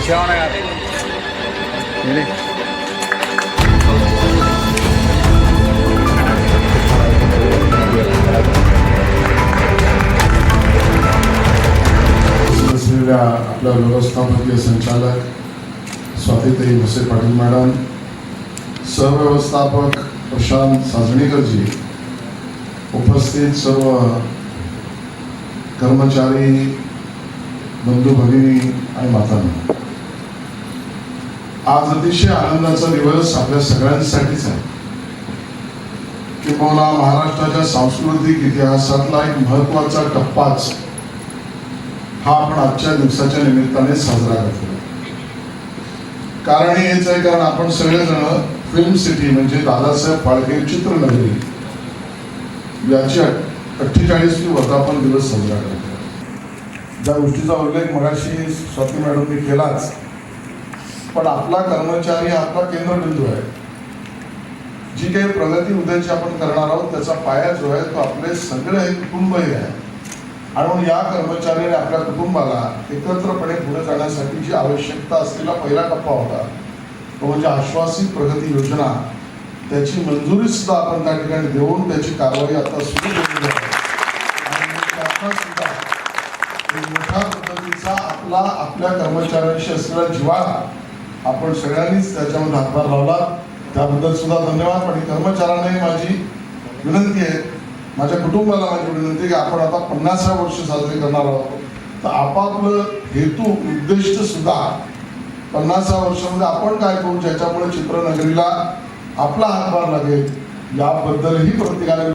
विषयावर यार असलेल्या आपल्या व्यवस्थापकीय संचालक स्वातीताई भसे पाटील मॅडम सहव्यवस्थापक प्रशांत साजणीकरजी उपस्थित सर्व कर्मचारी बंधू भगिनी आणि मातांना आज अतिशय आनंदाचा दिवस आपल्या सगळ्यांसाठीच आहे. किंबहुना महाराष्ट्राच्या सांस्कृतिक इतिहासातला एक महत्त्वाचा टप्पाच हा आपण आजच्या दिवसाच्या निमित्ताने साजरा करतो. कारण हेच आहे कारण आपण सगळेजण फिल्म सिटी म्हणजे दादासाहेब फाळके चित्रनगरी याची अठ्ठेचाळीसवी वर्धापन दिवस साजरा करतो. ज्या गोष्टीचा उल्लेख मगाशी स्वाती मॅडमने केलाच पण आपला कर्मचारी आपला केंद्रबिंदू आहे. जी काही प्रगती उद्याची आपण करणार आहोत त्याचा पाया जो आहे तो आपले सगळे कुटुंबही आहे. आणि म्हणून या कर्मचाऱ्याने आपल्या कुटुंबाला एकत्रपणे पुढे जाण्यासाठी जी आवश्यकता असलेला पहिला टप्पा होता. तो म्हणजे आश्वासित प्रगती योजना. त्याची मंजुरी सुद्धा आपण त्या ठिकाणी देऊन त्याची कारवाई आता सुरू केलेली आहे. मोठ्या पद्धतीचा आपला आपल्या कर्मचाऱ्यांशी असलेला जिवाळा आपण सगळ्यांनीच त्याच्यामध्ये हातभार लावला. त्याबद्दल सुद्धा धन्यवाद. आणि कर्मचाऱ्यांनाही माझी विनंती आहे माझ्या कुटुंबाला माझी विनंती आहे की आपण आता पन्नासव्या वर्ष साजरे करणार आहोत. तर आपापलं हेतू उद्दिष्ट सुद्धा पन्नासव्या वर्षामध्ये आपण काय करू ज्याच्यामुळे चित्रनगरीला आपला हातभार लागेल याबद्दलही प्रत्येकाने